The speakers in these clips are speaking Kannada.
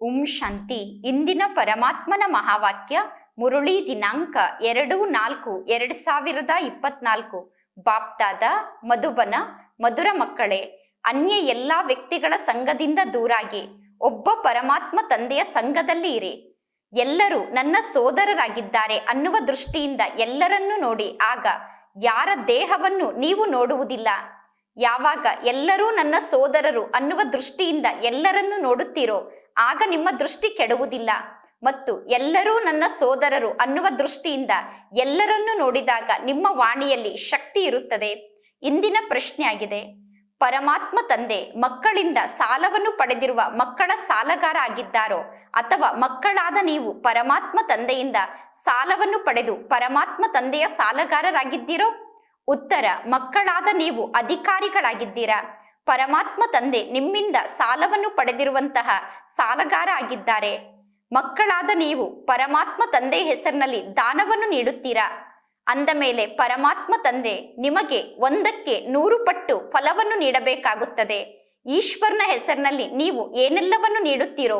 ಓಂ ಶಾಂತಿ. ಇಂದಿನ ಪರಮಾತ್ಮನ ಮಹಾವಾಕ್ಯ ಮುರುಳಿ ದಿನಾಂಕ ಎರಡು ನಾಲ್ಕು ಎರಡು ಸಾವಿರದ ಇಪ್ಪತ್ನಾಲ್ಕು. ಬಾಪ್ತಾದ, ಮಧುಬನ, ಮಧುರ ಮಕ್ಕಳೇ, ಅನ್ಯ ಎಲ್ಲ ವ್ಯಕ್ತಿಗಳ ಸಂಘದಿಂದ ದೂರಾಗಿ ಒಬ್ಬ ಪರಮಾತ್ಮ ತಂದೆಯ ಸಂಘದಲ್ಲಿ ಇರಿ. ಎಲ್ಲರೂ ನನ್ನ ಸೋದರರಾಗಿದ್ದಾರೆ ಅನ್ನುವ ದೃಷ್ಟಿಯಿಂದ ಎಲ್ಲರನ್ನೂ ನೋಡಿ ಆಗ ಯಾರ ದೇಹವನ್ನು ನೀವು ನೋಡುವುದಿಲ್ಲ. ಯಾವಾಗ ಎಲ್ಲರೂ ನನ್ನ ಸೋದರರು ಅನ್ನುವ ದೃಷ್ಟಿಯಿಂದ ಎಲ್ಲರನ್ನು ನೋಡುತ್ತೀರೋ ಆಗ ನಿಮ್ಮ ದೃಷ್ಟಿ ಕೆಡುವುದಿಲ್ಲ. ಮತ್ತು ಎಲ್ಲರೂ ನನ್ನ ಸೋದರರು ಅನ್ನುವ ದೃಷ್ಟಿಯಿಂದ ಎಲ್ಲರನ್ನು ನೋಡಿದಾಗ ನಿಮ್ಮ ವಾಣಿಯಲ್ಲಿ ಶಕ್ತಿ ಇರುತ್ತದೆ. ಇಂದಿನ ಪ್ರಶ್ನೆಯಾಗಿದೆ. ಪರಮಾತ್ಮ ತಂದೆ ಮಕ್ಕಳಿಂದ ಸಾಲವನ್ನು ಪಡೆದಿರುವ ಮಕ್ಕಳ ಸಾಲಗಾರ ಆಗಿದ್ದಾರೋ ಅಥವಾ ಮಕ್ಕಳಾದ ನೀವು ಪರಮಾತ್ಮ ತಂದೆಯಿಂದ ಸಾಲವನ್ನು ಪಡೆದು ಪರಮಾತ್ಮ ತಂದೆಯ ಸಾಲಗಾರರಾಗಿದ್ದೀರೋ? ಉತ್ತರ, ಮಕ್ಕಳಾದ ನೀವು ಅಧಿಕಾರಿಗಳಾಗಿದ್ದೀರಾ? ಪರಮಾತ್ಮ ತಂದೆ ನಿಮ್ಮಿಂದ ಸಾಲವನ್ನು ಪಡೆದಿರುವಂತಹ ಸಾಲಗಾರ ಆಗಿದ್ದಾರೆ. ಮಕ್ಕಳಾದ ನೀವು ಪರಮಾತ್ಮ ತಂದೆ ಹೆಸರಿನಲ್ಲಿ ದಾನವನ್ನು ನೀಡುತ್ತೀರಾ? ಅಂದ ಮೇಲೆ ಪರಮಾತ್ಮ ತಂದೆ ನಿಮಗೆ ಒಂದಕ್ಕೆ ನೂರು ಪಟ್ಟು ಫಲವನ್ನು ನೀಡಬೇಕಾಗುತ್ತದೆ. ಈಶ್ವರನ ಹೆಸರಿನಲ್ಲಿ ನೀವು ಏನೆಲ್ಲವನ್ನು ನೀಡುತ್ತೀರೋ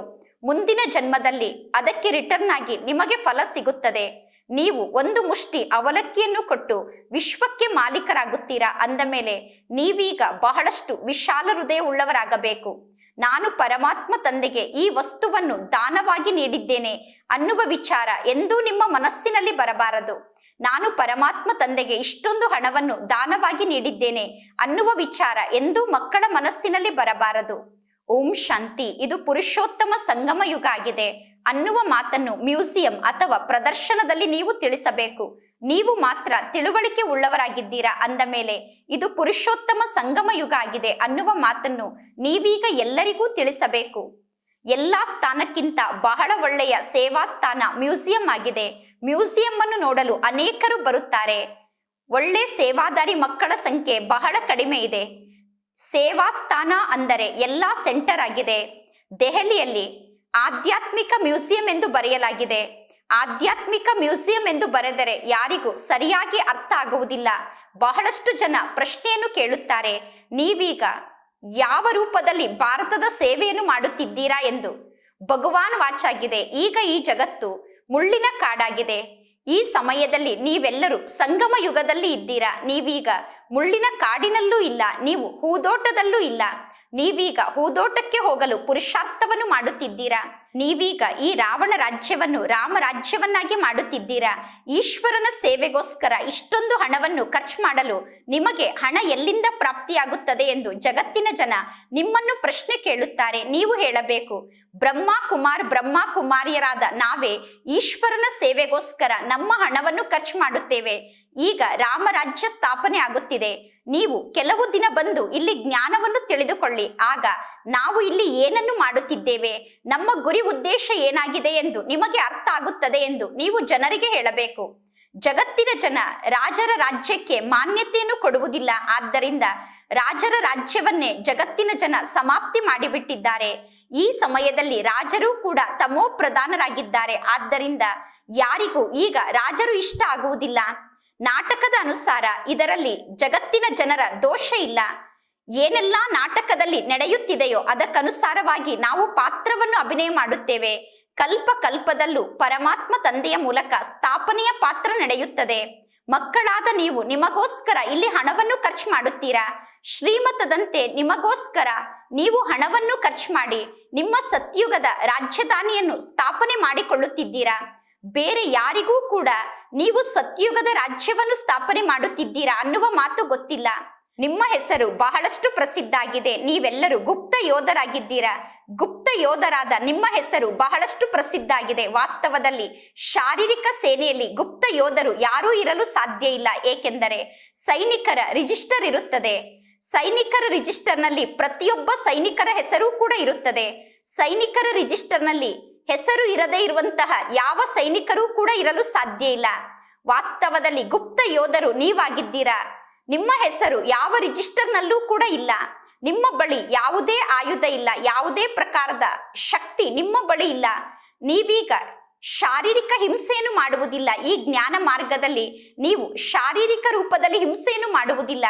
ಮುಂದಿನ ಜನ್ಮದಲ್ಲಿ ಅದಕ್ಕೆ ರಿಟರ್ನ್ ಆಗಿ ನಿಮಗೆ ಫಲ ಸಿಗುತ್ತದೆ. ನೀವು ಒಂದು ಮುಷ್ಟಿ ಅವಲಕ್ಕಿಯನ್ನು ಕೊಟ್ಟು ವಿಶ್ವಕ್ಕೆ ಮಾಲೀಕರಾಗುತ್ತೀರಾ? ಅಂದ ಮೇಲೆ ನೀವೀಗ ಬಹಳಷ್ಟು ವಿಶಾಲ ಹೃದಯ ಉಳ್ಳವರಾಗಬೇಕು ನಾನು ಪರಮಾತ್ಮ ತಂದೆಗೆ ಈ ವಸ್ತುವನ್ನು ದಾನವಾಗಿ ನೀಡಿದ್ದೇನೆ ಅನ್ನುವ ವಿಚಾರ ಎಂದೂ ನಿಮ್ಮ ಮನಸ್ಸಿನಲ್ಲಿ ಬರಬಾರದು. ನಾನು ಪರಮಾತ್ಮ ತಂದೆಗೆ ಇಷ್ಟೊಂದು ಹಣವನ್ನು ದಾನವಾಗಿ ನೀಡಿದ್ದೇನೆ ಅನ್ನುವ ವಿಚಾರ ಎಂದೂ ಮಕ್ಕಳ ಮನಸ್ಸಿನಲ್ಲಿ ಬರಬಾರದು. ಓಂ ಶಾಂತಿ, ಇದು ಪುರುಷೋತ್ತಮ ಸಂಗಮ ಯುಗ ಆಗಿದೆ ಅನ್ನುವ ಮಾತನ್ನು ಮ್ಯೂಸಿಯಂ ಅಥವಾ ಪ್ರದರ್ಶನದಲ್ಲಿ ನೀವು ತಿಳಿಸಬೇಕು. ನೀವು ಮಾತ್ರ ತಿಳುವಳಿಕೆ ಉಳ್ಳವರಾಗಿದ್ದೀರಾ ಅಂದ ಮೇಲೆ, ಇದು ಪುರುಷೋತ್ತಮ ಸಂಗಮ ಯುಗ ಆಗಿದೆ ಅನ್ನುವ ಮಾತನ್ನು ನೀವೀಗ ಎಲ್ಲರಿಗೂ ತಿಳಿಸಬೇಕು. ಎಲ್ಲಾ ಸ್ಥಾನಕ್ಕಿಂತ ಬಹಳ ಒಳ್ಳೆಯ ಸೇವಾ ಸ್ಥಾನ ಮ್ಯೂಸಿಯಂ ಆಗಿದೆ. ಮ್ಯೂಸಿಯಂ ಅನ್ನು ನೋಡಲು ಅನೇಕರು ಬರುತ್ತಾರೆ. ಒಳ್ಳೆ ಸೇವಾದಾರಿ ಮಕ್ಕಳ ಸಂಖ್ಯೆ ಬಹಳ ಕಡಿಮೆ ಇದೆ. ಸೇವಾ ಸ್ಥಾನ ಅಂದರೆ ಎಲ್ಲಾ ಸೆಂಟರ್ ಆಗಿದೆ. ದೆಹಲಿಯಲ್ಲಿ ಆಧ್ಯಾತ್ಮಿಕ ಮ್ಯೂಸಿಯಂ ಎಂದು ಬರೆಯಲಾಗಿದೆ. ಆಧ್ಯಾತ್ಮಿಕ ಮ್ಯೂಸಿಯಂ ಎಂದು ಬರೆದರೆ ಯಾರಿಗೂ ಸರಿಯಾಗಿ ಅರ್ಥ ಆಗುವುದಿಲ್ಲ. ಬಹಳಷ್ಟು ಜನ ಪ್ರಶ್ನೆಯನ್ನು ಕೇಳುತ್ತಾರೆ, ನೀವೀಗ ಯಾವ ರೂಪದಲ್ಲಿ ಭಾರತದ ಸೇವೆಯನ್ನು ಮಾಡುತ್ತಿದ್ದೀರಾ? ಎಂದು. ಭಗವಾನ್ ವಾಚಾಗಿದೆ, ಈಗ ಈ ಜಗತ್ತು ಮುಳ್ಳಿನ ಕಾಡಾಗಿದೆ. ಈ ಸಮಯದಲ್ಲಿ ನೀವೆಲ್ಲರೂ ಸಂಗಮ ಯುಗದಲ್ಲಿ ಇದ್ದೀರಾ? ನೀವೀಗ ಮುಳ್ಳಿನ ಕಾಡಿನಲ್ಲೂ ಇಲ್ಲ, ನೀವು ಹೂದೋಟದಲ್ಲೂ ಇಲ್ಲ. ನೀವೀಗ ಹೂದೋಟಕ್ಕೆ ಹೋಗಲು ಪುರುಷಾರ್ಥವನ್ನು ಮಾಡುತ್ತಿದ್ದೀರಾ. ನೀವೀಗ ಈ ರಾವಣ ರಾಜ್ಯವನ್ನು ರಾಮ ರಾಜ್ಯವನ್ನಾಗಿ ಮಾಡುತ್ತಿದ್ದೀರಾ. ಈಶ್ವರನ ಸೇವೆಗೋಸ್ಕರ ಇಷ್ಟೊಂದು ಹಣವನ್ನು ಖರ್ಚು ಮಾಡಲು ನಿಮಗೆ ಹಣ ಎಲ್ಲಿಂದ ಪ್ರಾಪ್ತಿಯಾಗುತ್ತದೆ ಎಂದು ಜಗತ್ತಿನ ಜನ ನಿಮ್ಮನ್ನು ಪ್ರಶ್ನೆ ಕೇಳುತ್ತಾರೆ. ನೀವು ಹೇಳಬೇಕು, ಬ್ರಹ್ಮ ಕುಮಾರ್ ಬ್ರಹ್ಮ ಕುಮಾರಿಯರಾದ ನಾವೇ ಈಶ್ವರನ ಸೇವೆಗೋಸ್ಕರ ನಮ್ಮ ಹಣವನ್ನು ಖರ್ಚು ಮಾಡುತ್ತೇವೆ. ಈಗ ರಾಮರಾಜ್ಯ ಸ್ಥಾಪನೆ ಆಗುತ್ತಿದೆ. ನೀವು ಕೆಲವು ದಿನ ಬಂದು ಇಲ್ಲಿ ಜ್ಞಾನವನ್ನು ತಿಳಿದುಕೊಳ್ಳಿ. ಆಗ ನಾವು ಇಲ್ಲಿ ಏನನ್ನು ಮಾಡುತ್ತಿದ್ದೇವೆ? ನಮ್ಮ ಗುರಿ ಉದ್ದೇಶ ಏನಾಗಿದೆ ಎಂದು ನಿಮಗೆ ಅರ್ಥ ಆಗುತ್ತದೆ ಎಂದು ನೀವು ಜನರಿಗೆ ಹೇಳಬೇಕು. ಜಗತ್ತಿನ ಜನ ರಾಜರ ರಾಜ್ಯಕ್ಕೆ ಮಾನ್ಯತೆಯನ್ನು ಕೊಡುವುದಿಲ್ಲ. ಆದ್ದರಿಂದ ರಾಜರ ರಾಜ್ಯವನ್ನೇ ಜಗತ್ತಿನ ಜನ ಸಮಾಪ್ತಿ ಮಾಡಿಬಿಟ್ಟಿದ್ದಾರೆ. ಈ ಸಮಯದಲ್ಲಿ ರಾಜರು ಕೂಡ ತಮೋ ಪ್ರಧಾನರಾಗಿದ್ದಾರೆ. ಆದ್ದರಿಂದ ಯಾರಿಗೂ ಈಗ ರಾಜರು ಇಷ್ಟ ಆಗುವುದಿಲ್ಲ. ನಾಟಕದ ಅನುಸಾರ ಇದರಲ್ಲಿ ಜಗತ್ತಿನ ಜನರ ದೋಷ ಇಲ್ಲ. ಏನೆಲ್ಲ ನಾಟಕದಲ್ಲಿ ನಡೆಯುತ್ತಿದೆಯೋ ಅದಕ್ಕನುಸಾರವಾಗಿ ನಾವು ಪಾತ್ರವನ್ನು ಅಭಿನಯ ಮಾಡುತ್ತೇವೆ. ಕಲ್ಪ ಕಲ್ಪದಲ್ಲೂ ಪರಮಾತ್ಮ ತಂದೆಯ ಮೂಲಕ ಸ್ಥಾಪನೆಯ ಪಾತ್ರ ನಡೆಯುತ್ತದೆ. ಮಕ್ಕಳಾದ ನೀವು ನಿಮಗೋಸ್ಕರ ಇಲ್ಲಿ ಹಣವನ್ನು ಖರ್ಚು ಮಾಡುತ್ತೀರಾ? ಶ್ರೀಮತದಂತೆ ನಿಮಗೋಸ್ಕರ ನೀವು ಹಣವನ್ನು ಖರ್ಚು ಮಾಡಿ ನಿಮ್ಮ ಸತ್ಯುಗದ ರಾಜಧಾನಿಯನ್ನು ಸ್ಥಾಪನೆ ಮಾಡಿಕೊಳ್ಳುತ್ತಿದ್ದೀರಾ? ಬೇರೆ ಯಾರಿಗೂ ಕೂಡ ನೀವು ಸತ್ಯುಗದ ರಾಜ್ಯವನ್ನು ಸ್ಥಾಪನೆ ಮಾಡುತ್ತಿದ್ದೀರಾ ಅನ್ನುವ ಮಾತು ಗೊತ್ತಿಲ್ಲ. ನಿಮ್ಮ ಹೆಸರು ಬಹಳಷ್ಟು ಪ್ರಸಿದ್ಧ ಆಗಿದೆ ನೀವೆಲ್ಲರೂ ಗುಪ್ತ ಯೋಧರಾಗಿದ್ದೀರಾ? ಗುಪ್ತ ಯೋಧರಾದ ನಿಮ್ಮ ಹೆಸರು ಬಹಳಷ್ಟು ಪ್ರಸಿದ್ಧ ಆಗಿದೆ ವಾಸ್ತವದಲ್ಲಿ ಶಾರೀರಿಕ ಸೇನೆಯಲ್ಲಿ ಗುಪ್ತ ಯೋಧರು ಯಾರೂ ಇರಲು ಸಾಧ್ಯ ಇಲ್ಲ. ಏಕೆಂದರೆ ಸೈನಿಕರ ರಿಜಿಸ್ಟರ್ ಇರುತ್ತದೆ. ಸೈನಿಕರ ರಿಜಿಸ್ಟರ್ನಲ್ಲಿ ಪ್ರತಿಯೊಬ್ಬ ಸೈನಿಕರ ಹೆಸರು ಕೂಡ ಇರುತ್ತದೆ. ಸೈನಿಕರ ರಿಜಿಸ್ಟರ್ನಲ್ಲಿ ಹೆಸರು ಇರದೇ ಇರುವಂತಹ ಯಾವ ಸೈನಿಕರೂ ಕೂಡ ಇರಲು ಸಾಧ್ಯ ಇಲ್ಲ. ವಾಸ್ತವದಲ್ಲಿ ಗುಪ್ತ ಯೋಧರು ನೀವಾಗಿದ್ದೀರಾ? ನಿಮ್ಮ ಹೆಸರು ಯಾವ ರಿಜಿಸ್ಟರ್ನಲ್ಲೂ ಕೂಡ ಇಲ್ಲ. ನಿಮ್ಮ ಬಳಿ ಯಾವುದೇ ಆಯುಧ ಇಲ್ಲ. ಯಾವುದೇ ಪ್ರಕಾರದ ಶಕ್ತಿ ನಿಮ್ಮ ಬಳಿ ಇಲ್ಲ. ನೀವೀಗ ಶಾರೀರಿಕ ಹಿಂಸೆಯನ್ನು ಮಾಡುವುದಿಲ್ಲ. ಈ ಜ್ಞಾನ ಮಾರ್ಗದಲ್ಲಿ ನೀವು ಶಾರೀರಿಕ ರೂಪದಲ್ಲಿ ಹಿಂಸೆಯನ್ನು ಮಾಡುವುದಿಲ್ಲ.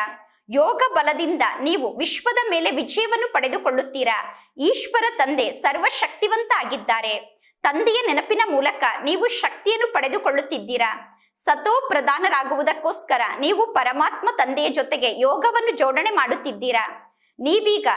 ಯೋಗ ಬಲದಿಂದ ನೀವು ವಿಶ್ವದ ಮೇಲೆ ವಿಜಯವನ್ನು ಪಡೆದುಕೊಳ್ಳುತ್ತೀರಾ? ಈಶ್ವರ ತಂದೆ ಸರ್ವಶಕ್ತಿವಂತ ಆಗಿದ್ದಾರೆ ತಂದೆಯ ನೆನಪಿನ ಮೂಲಕ ನೀವು ಶಕ್ತಿಯನ್ನು ಪಡೆದುಕೊಳ್ಳುತ್ತಿದ್ದೀರಾ? ಸತೋ ಪ್ರಧಾನರಾಗುವುದಕ್ಕೋಸ್ಕರ ನೀವು ಪರಮಾತ್ಮ ತಂದೆಯ ಜೊತೆಗೆ ಯೋಗವನ್ನು ಜೋಡಣೆ ಮಾಡುತ್ತಿದ್ದೀರಾ? ನೀವೀಗ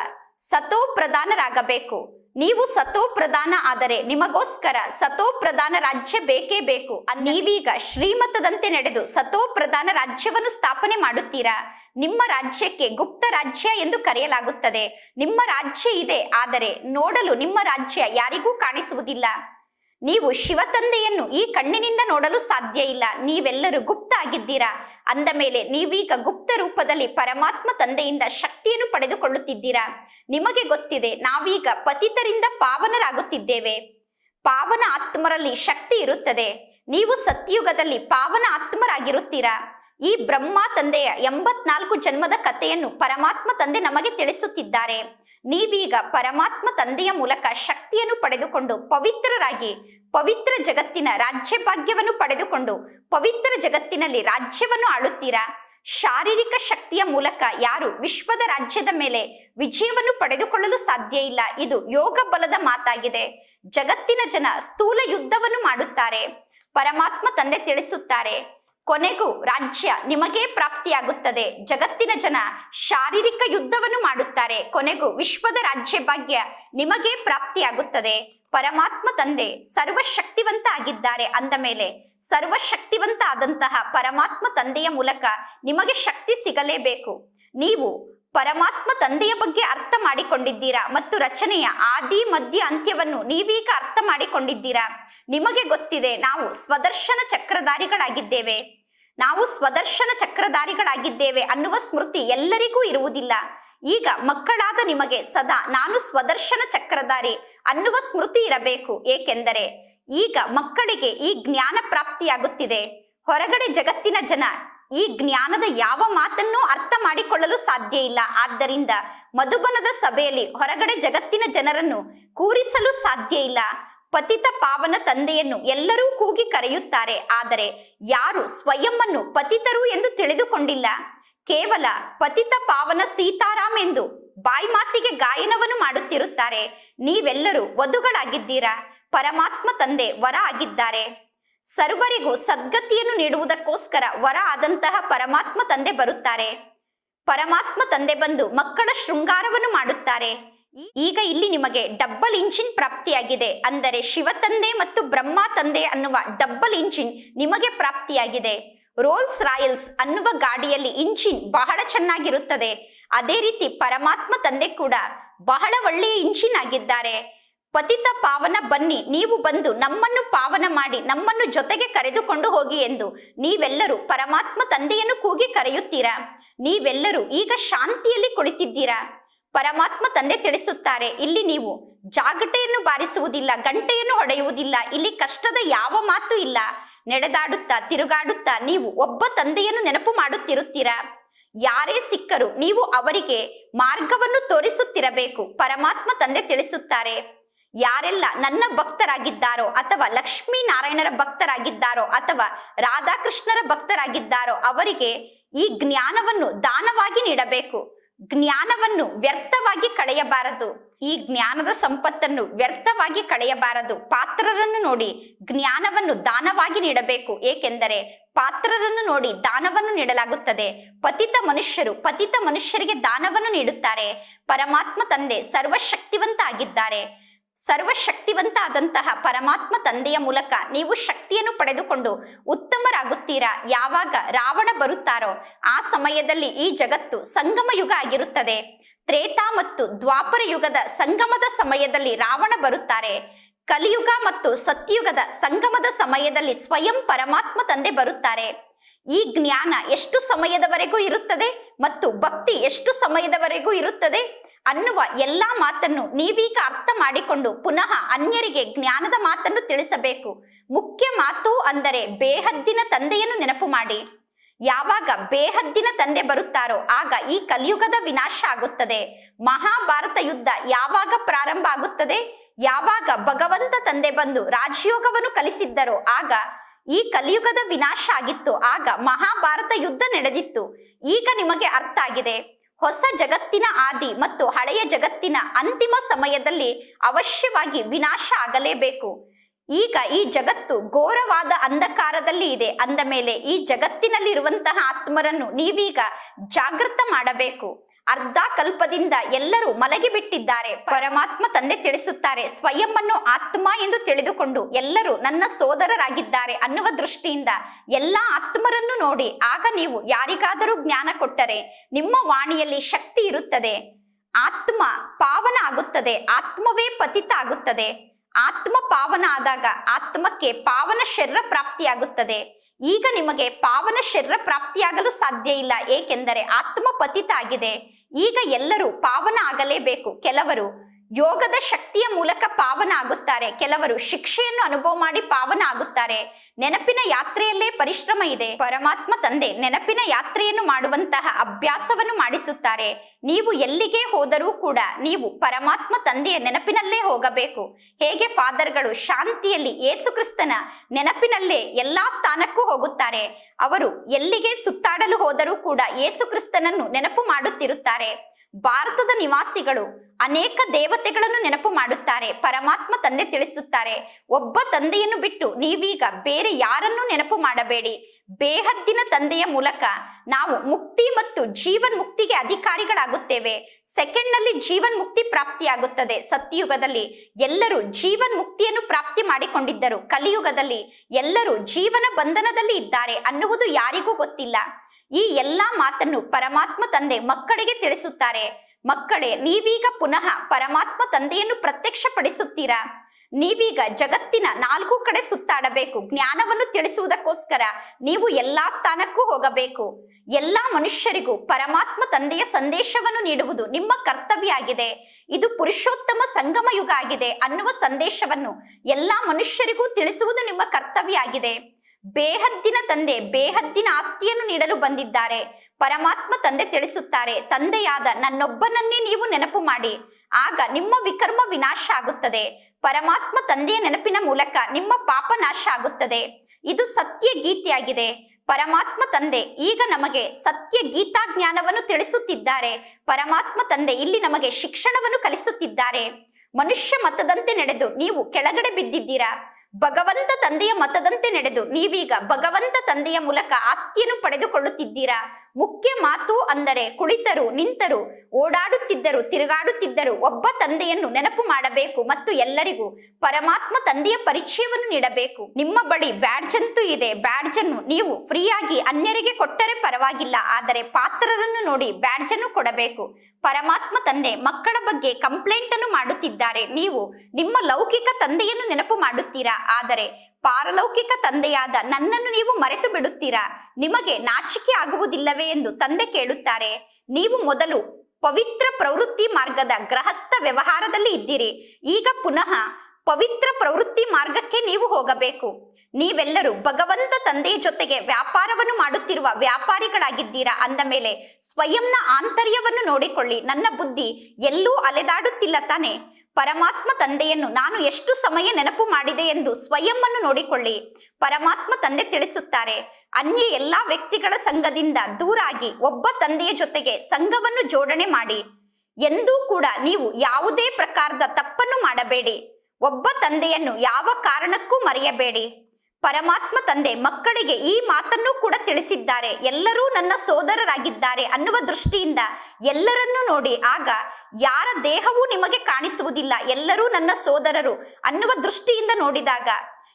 ಸತೋ ಪ್ರಧಾನರಾಗಬೇಕು. ನೀವು ಸತೋ ಪ್ರಧಾನ ಆದರೆ ನಿಮಗೋಸ್ಕರ ಸತೋ ಪ್ರಧಾನ ರಾಜ್ಯ ಬೇಕೇ ಬೇಕು. ನೀವೀಗ ಶ್ರೀಮತದಂತೆ ನಡೆದು ಸತೋ ಪ್ರಧಾನ ರಾಜ್ಯವನ್ನು ಸ್ಥಾಪನೆ ಮಾಡುತ್ತೀರಾ? ನಿಮ್ಮ ರಾಜ್ಯಕ್ಕೆ ಗುಪ್ತ ರಾಜ್ಯ ಎಂದು ಕರೆಯಲಾಗುತ್ತದೆ. ನಿಮ್ಮ ರಾಜ್ಯ ಇದೆ, ಆದರೆ ನೋಡಲು ನಿಮ್ಮ ರಾಜ್ಯ ಯಾರಿಗೂ ಕಾಣಿಸುವುದಿಲ್ಲ. ನೀವು ಶಿವತಂದೆಯನ್ನು ಈ ಕಣ್ಣಿನಿಂದ ನೋಡಲು ಸಾಧ್ಯ ಇಲ್ಲ. ನೀವೆಲ್ಲರೂ ಗುಪ್ತ ಆಗಿದ್ದೀರಾ? ಅಂದ ಮೇಲೆ ನೀವೀಗ ಗುಪ್ತ ರೂಪದಲ್ಲಿ ಪರಮಾತ್ಮ ತಂದೆಯಿಂದ ಶಕ್ತಿಯನ್ನು ಪಡೆದುಕೊಳ್ಳುತ್ತಿದ್ದೀರಾ? ನಿಮಗೆ ಗೊತ್ತಿದೆ, ನಾವೀಗ ಪತಿತರಿಂದ ಪಾವನರಾಗುತ್ತಿದ್ದೇವೆ. ಪಾವನ ಆತ್ಮರಲ್ಲಿ ಶಕ್ತಿ ಇರುತ್ತದೆ. ನೀವು ಸತ್ಯುಗದಲ್ಲಿ ಪಾವನ ಆತ್ಮರಾಗಿರುತ್ತೀರಾ? ಈ ಬ್ರಹ್ಮ ತಂದೆಯ ಎಂಬತ್ನಾಲ್ಕು ಜನ್ಮದ ಕಥೆಯನ್ನು ಪರಮಾತ್ಮ ತಂದೆ ನಮಗೆ ತಿಳಿಸುತ್ತಿದ್ದಾರೆ. ನೀವೀಗ ಪರಮಾತ್ಮ ತಂದೆಯ ಮೂಲಕ ಶಕ್ತಿಯನ್ನು ಪಡೆದುಕೊಂಡು ಪವಿತ್ರರಾಗಿ, ಪವಿತ್ರ ಜಗತ್ತಿನ ರಾಜ್ಯ ಭಾಗ್ಯವನ್ನು ಪಡೆದುಕೊಂಡು ಪವಿತ್ರ ಜಗತ್ತಿನಲ್ಲಿ ರಾಜ್ಯವನ್ನು ಆಳುತ್ತೀರಾ? ಶಾರೀರಿಕ ಶಕ್ತಿಯ ಮೂಲಕ ಯಾರು ವಿಶ್ವದ ರಾಜ್ಯದ ಮೇಲೆ ವಿಜಯವನ್ನು ಪಡೆದುಕೊಳ್ಳಲು ಸಾಧ್ಯ ಇಲ್ಲ. ಇದು ಯೋಗ ಬಲದ ಮಾತಾಗಿದೆ. ಜಗತ್ತಿನ ಜನ ಸ್ಥೂಲ ಯುದ್ಧವನ್ನು ಮಾಡುತ್ತಾರೆ. ಪರಮಾತ್ಮ ತಂದೆ ತಿಳಿಸುತ್ತಾರೆ ಕೊನೆಗೂ ರಾಜ್ಯ ನಿಮಗೇ ಪ್ರಾಪ್ತಿಯಾಗುತ್ತದೆ. ಜಗತ್ತಿನ ಜನ ಶಾರೀರಿಕ ಯುದ್ಧವನ್ನು ಮಾಡುತ್ತಾರೆ. ಕೊನೆಗೂ ವಿಶ್ವದ ರಾಜ್ಯ ಭಾಗ್ಯ ನಿಮಗೇ ಪ್ರಾಪ್ತಿಯಾಗುತ್ತದೆ. ಪರಮಾತ್ಮ ತಂದೆ ಸರ್ವಶಕ್ತಿವಂತ ಆಗಿದ್ದಾರೆ ಅಂದ ಮೇಲೆ ಸರ್ವಶಕ್ತಿವಂತ ಆದಂತಹ ಪರಮಾತ್ಮ ತಂದೆಯ ಮೂಲಕ ನಿಮಗೆ ಶಕ್ತಿ ಸಿಗಲೇಬೇಕು. ನೀವು ಪರಮಾತ್ಮ ತಂದೆಯ ಬಗ್ಗೆ ಅರ್ಥ ಮಾಡಿಕೊಂಡಿದ್ದೀರಾ ಮತ್ತು ರಚನೆಯ ಆದಿ, ಮಧ್ಯ ಅಂತ್ಯವನ್ನು ನೀವೀಗ ಅರ್ಥ ಮಾಡಿಕೊಂಡಿದ್ದೀರಾ? ನಿಮಗೆ ಗೊತ್ತಿದೆ, ನಾವು ಸ್ವದರ್ಶನ ಚಕ್ರಧಾರಿಗಳಾಗಿದ್ದೇವೆ. ನಾವು ಸ್ವದರ್ಶನ ಚಕ್ರಧಾರಿಗಳಾಗಿದ್ದೇವೆ ಅನ್ನುವ ಸ್ಮೃತಿ ಎಲ್ಲರಿಗೂ ಇರುವುದಿಲ್ಲ. ಈಗ ಮಕ್ಕಳಾದ ನಿಮಗೆ ಸದಾ ನಾನು ಸ್ವದರ್ಶನ ಚಕ್ರಧಾರಿ ಅನ್ನುವ ಸ್ಮೃತಿ ಇರಬೇಕು. ಏಕೆಂದರೆ ಈಗ ಮಕ್ಕಳಿಗೆ ಈ ಜ್ಞಾನ ಪ್ರಾಪ್ತಿಯಾಗುತ್ತಿದೆ. ಹೊರಗಡೆ ಜಗತ್ತಿನ ಜನ ಈ ಜ್ಞಾನದ ಯಾವ ಮಾತನ್ನೂ ಅರ್ಥ ಮಾಡಿಕೊಳ್ಳಲು ಸಾಧ್ಯ ಇಲ್ಲ. ಆದ್ದರಿಂದ ಮಧುಬನದ ಸಭೆಯಲ್ಲಿ ಹೊರಗಡೆ ಜಗತ್ತಿನ ಜನರನ್ನು ಕೂರಿಸಲು ಸಾಧ್ಯ ಇಲ್ಲ. ಪತಿತ ಪಾವನ ತಂದೆಯನ್ನು ಎಲ್ಲರೂ ಕೂಗಿ ಕರೆಯುತ್ತಾರೆ. ಆದರೆ ಯಾರು ಸ್ವಯಂವನ್ನು ಪತಿತರು ಎಂದು ತಿಳಿದುಕೊಂಡಿಲ್ಲ? ಕೇವಲ ಪತಿತ ಪಾವನ ಸೀತಾರಾಮ್ ಎಂದು ಬಾಯಿ ಮಾತಿಗೆ ಗಾಯನವನ್ನು ಮಾಡುತ್ತಿರುತ್ತಾರೆ. ನೀವೆಲ್ಲರೂ ವಧುಗಳಾಗಿದ್ದೀರಾ? ಪರಮಾತ್ಮ ತಂದೆ ವರ ಆಗಿದ್ದಾರೆ. ಸರ್ವರಿಗೂ ಸದ್ಗತಿಯನ್ನು ನೀಡುವುದಕ್ಕೋಸ್ಕರ ವರ ಆದಂತಹ ಪರಮಾತ್ಮ ತಂದೆ ಬರುತ್ತಾರೆ. ಪರಮಾತ್ಮ ತಂದೆ ಬಂದು ಮಕ್ಕಳ ಶೃಂಗಾರವನ್ನು ಮಾಡುತ್ತಾರೆ. ಈಗ ಇಲ್ಲಿ ನಿಮಗೆ ಡಬ್ಬಲ್ ಇಂಜಿನ್ ಪ್ರಾಪ್ತಿಯಾಗಿದೆ ಅಂದರೆ ಶಿವ ತಂದೆ ಮತ್ತು ಬ್ರಹ್ಮ ತಂದೆ ಅನ್ನುವ ಡಬ್ಬಲ್ ಇಂಜಿನ್ ನಿಮಗೆ ಪ್ರಾಪ್ತಿಯಾಗಿದೆ. ರೋಲ್ಸ್ ರಾಯಲ್ಸ್ ಅನ್ನುವ ಗಾಡಿಯಲ್ಲಿ ಇಂಜಿನ್ ಬಹಳ ಚೆನ್ನಾಗಿರುತ್ತದೆ. ಅದೇ ರೀತಿ ಪರಮಾತ್ಮ ತಂದೆ ಕೂಡ ಬಹಳ ಒಳ್ಳೆಯ ಇಂಜಿನ್ ಆಗಿದ್ದಾರೆ. ಪತಿತ ಪಾವನ ಬನ್ನಿ, ನೀವು ಬಂದು ನಮ್ಮನ್ನು ಪಾವನ ಮಾಡಿ, ನಮ್ಮನ್ನು ಜೊತೆಗೆ ಕರೆದುಕೊಂಡು ಹೋಗಿ ಎಂದು ನೀವೆಲ್ಲರೂ ಪರಮಾತ್ಮ ತಂದೆಯನ್ನು ಕೂಗಿ ಕರೆಯುತ್ತೀರಾ? ನೀವೆಲ್ಲರೂ ಈಗ ಶಾಂತಿಯಲ್ಲಿ ಕುಳಿತಿದ್ದೀರಾ? ಪರಮಾತ್ಮ ತಂದೆ ತಿಳಿಸುತ್ತಾರೆ, ಇಲ್ಲಿ ನೀವು ಜಾಗಟೆಯನ್ನು ಬಾರಿಸುವುದಿಲ್ಲ, ಗಂಟೆಯನ್ನು ಹೊಡೆಯುವುದಿಲ್ಲ, ಇಲ್ಲಿ ಕಷ್ಟದ ಯಾವ ಮಾತು ಇಲ್ಲ. ನಡೆದಾಡುತ್ತಾ, ತಿರುಗಾಡುತ್ತಾ, ನೀವು ಒಬ್ಬ ತಂದೆಯನ್ನು ನೆನಪು ಮಾಡುತ್ತಿರುತ್ತೀರಾ? ಯಾರೇ ಸಿಕ್ಕರು ನೀವು ಅವರಿಗೆ ಮಾರ್ಗವನ್ನು ತೋರಿಸುತ್ತಿರಬೇಕು, ಪರಮಾತ್ಮ ತಂದೆ ತಿಳಿಸುತ್ತಾರೆ. ಯಾರೆಲ್ಲ ನನ್ನ ಭಕ್ತರಾಗಿದ್ದಾರೋ ಅಥವಾ ಲಕ್ಷ್ಮೀ ನಾರಾಯಣರ ಭಕ್ತರಾಗಿದ್ದಾರೋ ಅಥವಾ ರಾಧಾಕೃಷ್ಣರ ಭಕ್ತರಾಗಿದ್ದಾರೋ ಅವರಿಗೆ ಈ ಜ್ಞಾನವನ್ನು ದಾನವಾಗಿ ನೀಡಬೇಕು. ಜ್ಞಾನವನ್ನು ವ್ಯರ್ಥವಾಗಿ ಕಳೆಯಬಾರದು. ಈ ಜ್ಞಾನದ ಸಂಪತ್ತನ್ನು ವ್ಯರ್ಥವಾಗಿ ಕಳೆಯಬಾರದು. ಪಾತ್ರರನ್ನು ನೋಡಿ ಜ್ಞಾನವನ್ನು ದಾನವಾಗಿ ನೀಡಬೇಕು. ಏಕೆಂದರೆ ಪಾತ್ರರನ್ನು ನೋಡಿ ದಾನವನ್ನು ನೀಡಲಾಗುತ್ತದೆ. ಪತಿತ ಮನುಷ್ಯರು ಪತಿತ ಮನುಷ್ಯರಿಗೆ ದಾನವನ್ನು ನೀಡುತ್ತಾರೆ. ಪರಮಾತ್ಮ ತಂದೆ ಸರ್ವಶಕ್ತಿವಂತ ಆಗಿದ್ದಾರೆ ಸರ್ವಶಕ್ತಿವಂತ ಆದಂತಹ ಪರಮಾತ್ಮ ತಂದೆಯ ಮೂಲಕ ನೀವು ಶಕ್ತಿಯನ್ನು ಪಡೆದುಕೊಂಡು ಉತ್ತಮರಾಗುತ್ತೀರಾ? ಯಾವಾಗ ರಾವಣ ಬರುತ್ತಾರೋ? ಆ ಸಮಯದಲ್ಲಿ ಈ ಜಗತ್ತು ಸಂಗಮ ಯುಗ ಆಗಿರುತ್ತದೆ. ತ್ರೇತಾ ಮತ್ತು ದ್ವಾಪರ ಯುಗದ ಸಂಗಮದ ಸಮಯದಲ್ಲಿ ರಾವಣ ಬರುತ್ತಾರೆ. ಕಲಿಯುಗ ಮತ್ತು ಸತ್ಯುಗದ ಸಂಗಮದ ಸಮಯದಲ್ಲಿ ಸ್ವಯಂ ಪರಮಾತ್ಮ ತಂದೆ ಬರುತ್ತಾರೆ. ಈ ಜ್ಞಾನ ಎಷ್ಟು ಸಮಯದವರೆಗೂ ಇರುತ್ತದೆ ಮತ್ತು ಭಕ್ತಿ ಎಷ್ಟು ಸಮಯದವರೆಗೂ ಇರುತ್ತದೆ? ಅನ್ನುವ ಎಲ್ಲಾ ಮಾತನ್ನು ನೀವೀಗ ಅರ್ಥ ಮಾಡಿಕೊಂಡು ಪುನಃ ಅನ್ಯರಿಗೆ ಜ್ಞಾನದ ಮಾತನ್ನು ತಿಳಿಸಬೇಕು. ಮುಖ್ಯ ಮಾತು ಅಂದರೆ ಬೇಹದ್ದಿನ ತಂದೆಯನ್ನು ನೆನಪು ಮಾಡಿ. ಯಾವಾಗ ಬೇಹದ್ದಿನ ತಂದೆ ಬರುತ್ತಾರೋ ಆಗ ಈ ಕಲಿಯುಗದ ವಿನಾಶ ಆಗುತ್ತದೆ. ಮಹಾಭಾರತ ಯುದ್ಧ ಯಾವಾಗ ಪ್ರಾರಂಭ ಆಗುತ್ತದೆ? ಯಾವಾಗ ಭಗವಂತ ತಂದೆ ಬಂದು ರಾಜಯೋಗವನ್ನು ಕಲಿಸಿದ್ದರೋ ಆಗ ಈ ಕಲಿಯುಗದ ವಿನಾಶ ಆಗಿತ್ತು. ಆಗ ಮಹಾಭಾರತ ಯುದ್ಧ ನಡೆದಿತ್ತು. ಈಗ ನಿಮಗೆ ಅರ್ಥ ಆಗಿದೆ. ಹೊಸ ಜಗತ್ತಿನ ಆದಿ ಮತ್ತು ಹಳೆಯ ಜಗತ್ತಿನ ಅಂತಿಮ ಸಮಯದಲ್ಲಿ ಅವಶ್ಯವಾಗಿ ವಿನಾಶ ಆಗಲೇಬೇಕು. ಈಗ ಈ ಜಗತ್ತು ಘೋರವಾದ ಅಂಧಕಾರದಲ್ಲಿ ಇದೆ. ಅಂದ ಮೇಲೆ ಈ ಜಗತ್ತಿನಲ್ಲಿರುವಂತಹ ಆತ್ಮರನ್ನು ನೀವೀಗ ಜಾಗೃತ ಮಾಡಬೇಕು. ಅರ್ಧ ಕಲ್ಪದಿಂದ ಎಲ್ಲರೂ ಮಲಗಿಬಿಟ್ಟಿದ್ದಾರೆ ಪರಮಾತ್ಮ ತಂದೆ ತಿಳಿಸುತ್ತಾರೆ ಸ್ವಯಂವನ್ನು ಆತ್ಮ ಎಂದು ತಿಳಿದುಕೊಂಡು ಎಲ್ಲರೂ ನನ್ನ ಸೋದರರಾಗಿದ್ದಾರೆ ಅನ್ನುವ ದೃಷ್ಟಿಯಿಂದ ಎಲ್ಲ ಆತ್ಮರನ್ನು ನೋಡಿ, ಆಗ ನೀವು ಯಾರಿಗಾದರೂ ಜ್ಞಾನ ಕೊಟ್ಟರೆ, ನಿಮ್ಮ ವಾಣಿಯಲ್ಲಿ ಶಕ್ತಿ ಇರುತ್ತದೆ. ಆತ್ಮ ಪಾವನ ಆಗುತ್ತದೆ, ಆತ್ಮವೇ ಪತಿತ ಆಗುತ್ತದೆ. ಆತ್ಮ ಪಾವನ ಆದಾಗ ಆತ್ಮಕ್ಕೆ ಪಾವನ ಶರೀರ ಪ್ರಾಪ್ತಿಯಾಗುತ್ತದೆ. ಈಗ ನಿಮಗೆ ಪಾವನ ಶರೀರ ಪ್ರಾಪ್ತಿಯಾಗಲು ಸಾಧ್ಯ ಇಲ್ಲ. ಏಕೆಂದರೆ ಆತ್ಮ ಪತಿತ ಆಗಿದೆ ಈಗ ಎಲ್ಲರೂ ಪಾವನ ಆಗಲೇಬೇಕು. ಕೆಲವರು ಯೋಗದ ಶಕ್ತಿಯ ಮೂಲಕ ಪಾವನ ಆಗುತ್ತಾರೆ. ಕೆಲವರು ಶಿಕ್ಷೆಯನ್ನು ಅನುಭವ ಮಾಡಿ ಪಾವನ ಆಗುತ್ತಾರೆ. ನೆನಪಿನ ಯಾತ್ರೆಯಲ್ಲೇ ಪರಿಶ್ರಮ ಇದೆ. ಪರಮಾತ್ಮ ತಂದೆ ನೆನಪಿನ ಯಾತ್ರೆಯನ್ನು ಮಾಡುವಂತಹ ಅಭ್ಯಾಸವನ್ನು ಮಾಡಿಸುತ್ತಾರೆ. ನೀವು ಎಲ್ಲಿಗೆ ಹೋದರೂ ಕೂಡ ನೀವು ಪರಮಾತ್ಮ ತಂದೆಯ ನೆನಪಿನಲ್ಲೇ ಹೋಗಬೇಕು. ಹೇಗೆ ಫಾದರ್ಗಳು ಶಾಂತಿಯಲ್ಲಿ ಯೇಸುಕ್ರಿಸ್ತನ ನೆನಪಿನಲ್ಲೇ ಎಲ್ಲಾ ಸ್ಥಾನಕ್ಕೂ ಹೋಗುತ್ತಾರೆ. ಅವರು ಎಲ್ಲಿಗೆ ಸುತ್ತಾಡಲು ಹೋದರೂ ಕೂಡ ಯೇಸುಕ್ರಿಸ್ತನನ್ನು ನೆನಪು ಮಾಡುತ್ತಿರುತ್ತಾರೆ. ಭಾರತದ ನಿವಾಸಿಗಳು ಅನೇಕ ದೇವತೆಗಳನ್ನು ನೆನಪು ಮಾಡುತ್ತಾರೆ, ಪರಮಾತ್ಮ ತಂದೆ ತಿಳಿಸುತ್ತಾರೆ. ಒಬ್ಬ ತಂದೆಯನ್ನು ಬಿಟ್ಟು ನೀವೀಗ ಬೇರೆ ಯಾರನ್ನೂ ನೆನಪು ಮಾಡಬೇಡಿ. ಬೇಹದ್ದಿನ ತಂದೆಯ ಮೂಲಕ ನಾವು ಮುಕ್ತಿ ಮತ್ತು ಜೀವನ್ ಮುಕ್ತಿಗೆ ಅಧಿಕಾರಿಗಳಾಗುತ್ತೇವೆ. ಸೆಕೆಂಡ್ನಲ್ಲಿ ಜೀವನ್ ಮುಕ್ತಿ ಪ್ರಾಪ್ತಿಯಾಗುತ್ತದೆ. ಸತ್ಯಯುಗದಲ್ಲಿ ಎಲ್ಲರೂ ಜೀವನ್ ಮುಕ್ತಿಯನ್ನು ಪ್ರಾಪ್ತಿ ಮಾಡಿಕೊಂಡಿದ್ದರು. ಕಲಿಯುಗದಲ್ಲಿ ಎಲ್ಲರೂ ಜೀವನ ಬಂಧನದಲ್ಲಿ ಇದ್ದಾರೆ ಅನ್ನುವುದು ಯಾರಿಗೂ ಗೊತ್ತಿಲ್ಲ. ಈ ಎಲ್ಲಾ ಮಾತನ್ನು ಪರಮಾತ್ಮ ತಂದೆ ಮಕ್ಕಳಿಗೆ ತಿಳಿಸುತ್ತಾರೆ. ಮಕ್ಕಳೇ, ನೀವೀಗ ಪುನಃ ಪರಮಾತ್ಮ ತಂದೆಯನ್ನು ಪ್ರತ್ಯಕ್ಷಪಡಿಸುತ್ತೀರಾ? ನೀವೀಗ ಜಗತ್ತಿನ ನಾಲ್ಕು ಕಡೆ ಸುತ್ತಾಡಬೇಕು, ಜ್ಞಾನವನ್ನು ತಿಳಿಸುವುದಕ್ಕೋಸ್ಕರ ನೀವು ಎಲ್ಲಾ ಸ್ಥಾನಕ್ಕೂ ಹೋಗಬೇಕು. ಎಲ್ಲಾ ಮನುಷ್ಯರಿಗೂ ಪರಮಾತ್ಮ ತಂದೆಯ ಸಂದೇಶವನ್ನು ನೀಡುವುದು ನಿಮ್ಮ ಕರ್ತವ್ಯ ಆಗಿದೆ ಇದು ಪುರುಷೋತ್ತಮ ಸಂಗಮ ಯುಗ ಆಗಿದೆ ಅನ್ನುವ ಸಂದೇಶವನ್ನು ಎಲ್ಲಾ ಮನುಷ್ಯರಿಗೂ ತಿಳಿಸುವುದು ನಿಮ್ಮ ಕರ್ತವ್ಯ ಆಗಿದೆ ಬೇಹದ್ದಿನ ತಂದೆ, ಬೇಹದ್ದಿನ ಆಸ್ತಿಯನ್ನು ನೀಡಲು ಬಂದಿದ್ದಾರೆ. ಪರಮಾತ್ಮ ತಂದೆ ತಿಳಿಸುತ್ತಾರೆ, ತಂದೆಯಾದ ನನ್ನೊಬ್ಬನನ್ನೇ ನೀವು ನೆನಪು ಮಾಡಿ. ಆಗ ನಿಮ್ಮ ವಿಕರ್ಮ ವಿನಾಶ ಆಗುತ್ತದೆ. ಪರಮಾತ್ಮ ತಂದೆಯ ನೆನಪಿನ ಮೂಲಕ ನಿಮ್ಮ ಪಾಪ ನಾಶ ಆಗುತ್ತದೆ. ಇದು ಸತ್ಯ ಗೀತೆಯಾಗಿದೆ. ಪರಮಾತ್ಮ ತಂದೆ ಈಗ ನಮಗೆ ಸತ್ಯ ಗೀತಾ ಜ್ಞಾನವನ್ನು ತಿಳಿಸುತ್ತಿದ್ದಾರೆ. ಪರಮಾತ್ಮ ತಂದೆ ಇಲ್ಲಿ ನಮಗೆ ಶಿಕ್ಷಣವನ್ನು ಕಲಿಸುತ್ತಿದ್ದಾರೆ. ಮನುಷ್ಯ ಮತದಂತೆ ನಡೆದು ನೀವು ಕೆಳಗಡೆ ಬಿದ್ದಿದ್ದೀರಾ? ಭಗವಂತ ತಂದೆಯ ಮತದಂತೆ ನಡೆದು ನೀವೀಗ ಭಗವಂತ ತಂದೆಯ ಮೂಲಕ ಆಸ್ತಿಯನ್ನು ಪಡೆದುಕೊಳ್ಳುತ್ತಿದ್ದೀರಾ? ಮುಖ್ಯ ಮಾತು ಅಂದರೆ ಕುಳಿತರು, ನಿಂತರು, ಓಡಾಡುತ್ತಿದ್ದರು, ತಿರುಗಾಡುತ್ತಿದ್ದರು, ಒಬ್ಬ ತಂದೆಯನ್ನು ನೆನಪು ಮಾಡಬೇಕು ಮತ್ತು ಎಲ್ಲರಿಗೂ ಪರಮಾತ್ಮ ತಂದೆಯ ಪರಿಚಯವನ್ನು ನೀಡಬೇಕು. ನಿಮ್ಮ ಬಳಿ ಬ್ಯಾಡ್ಜ್ ಅಂತೂ ಇದೆ. ಬ್ಯಾಡ್ಜ್ ಅನ್ನು ನೀವು ಫ್ರೀಯಾಗಿ ಅನ್ಯರಿಗೆ ಕೊಟ್ಟರೆ ಪರವಾಗಿಲ್ಲ. ಆದರೆ ಪಾತ್ರರನ್ನು ನೋಡಿ ಬ್ಯಾಡ್ಜ್ ಅನ್ನು ಕೊಡಬೇಕು. ಪರಮಾತ್ಮ ತಂದೆ ಮಕ್ಕಳ ಬಗ್ಗೆ ಕಂಪ್ಲೇಂಟ್ ಅನ್ನು ಮಾಡುತ್ತಿದ್ದಾರೆ. ನೀವು ನಿಮ್ಮ ಲೌಕಿಕ ತಂದೆಯನ್ನು ನೆನಪು ಮಾಡುತ್ತೀರಾ? ಆದರೆ ಪಾರಲೌಕಿಕ ತಂದೆಯಾದ ನನ್ನನ್ನು ನೀವು ಮರೆತು ಬಿಡುತ್ತೀರಾ? ನಿಮಗೆ ನಾಚಿಕೆ ಆಗುವುದಿಲ್ಲವೇ ಎಂದು ತಂದೆ ಕೇಳುತ್ತಾರೆ. ನೀವು ಮೊದಲು ಪವಿತ್ರ ಪ್ರವೃತ್ತಿ ಮಾರ್ಗದ ಗೃಹಸ್ಥ ವ್ಯವಹಾರದಲ್ಲಿ ಇದ್ದೀರಿ. ಈಗ ಪುನಃ ಪವಿತ್ರ ಪ್ರವೃತ್ತಿ ಮಾರ್ಗಕ್ಕೆ ನೀವು ಹೋಗಬೇಕು. ನೀವೆಲ್ಲರೂ ಭಗವಂತ ತಂದೆಯ ಜೊತೆಗೆ ವ್ಯಾಪಾರವನ್ನು ಮಾಡುತ್ತಿರುವ ವ್ಯಾಪಾರಿಗಳಾಗಿದ್ದೀರಾ? ಅಂದ ಮೇಲೆ ಸ್ವಯಂನ ಆಂತರ್ಯವನ್ನು ನೋಡಿಕೊಳ್ಳಿ. ನನ್ನ ಬುದ್ಧಿ ಎಲ್ಲೂ ಅಲೆದಾಡುತ್ತಿಲ್ಲ ತಾನೆ? ಪರಮಾತ್ಮ ತಂದೆಯನ್ನು ನಾನು ಎಷ್ಟು ಸಮಯ ನೆನಪು ಮಾಡಿದೆ ಎಂದು ಸ್ವಯಂವನ್ನು ನೋಡಿಕೊಳ್ಳಿ. ಪರಮಾತ್ಮ ತಂದೆ ತಿಳಿಸುತ್ತಾರೆ, ಅನ್ಯ ಎಲ್ಲಾ ವ್ಯಕ್ತಿಗಳ ಸಂಘದಿಂದ ದೂರಾಗಿ ಒಬ್ಬ ತಂದೆಯ ಜೊತೆಗೆ ಸಂಘವನ್ನು ಜೋಡಣೆ ಮಾಡಿ. ಎಂದೂ ಕೂಡ ನೀವು ಯಾವುದೇ ಪ್ರಕಾರದ ತಪ್ಪನ್ನು ಮಾಡಬೇಡಿ. ಒಬ್ಬ ತಂದೆಯನ್ನು ಯಾವ ಕಾರಣಕ್ಕೂ ಮರೆಯಬೇಡಿ. ಪರಮಾತ್ಮ ತಂದೆ ಮಕ್ಕಳಿಗೆ ಈ ಮಾತನ್ನು ಕೂಡ ತಿಳಿಸಿದ್ದಾರೆ. ಎಲ್ಲರೂ ನನ್ನ ಸೋದರರಾಗಿದ್ದಾರೆ ಅನ್ನುವ ದೃಷ್ಟಿಯಿಂದ ಎಲ್ಲರನ್ನೂ ನೋಡಿ ಆಗ ಯಾರ ದೇಹವೂ ನಿಮಗೆ ಕಾಣಿಸುವುದಿಲ್ಲ. ಎಲ್ಲರೂ ನನ್ನ ಸೋದರರು ಅನ್ನುವ ದೃಷ್ಟಿಯಿಂದ ನೋಡಿದಾಗ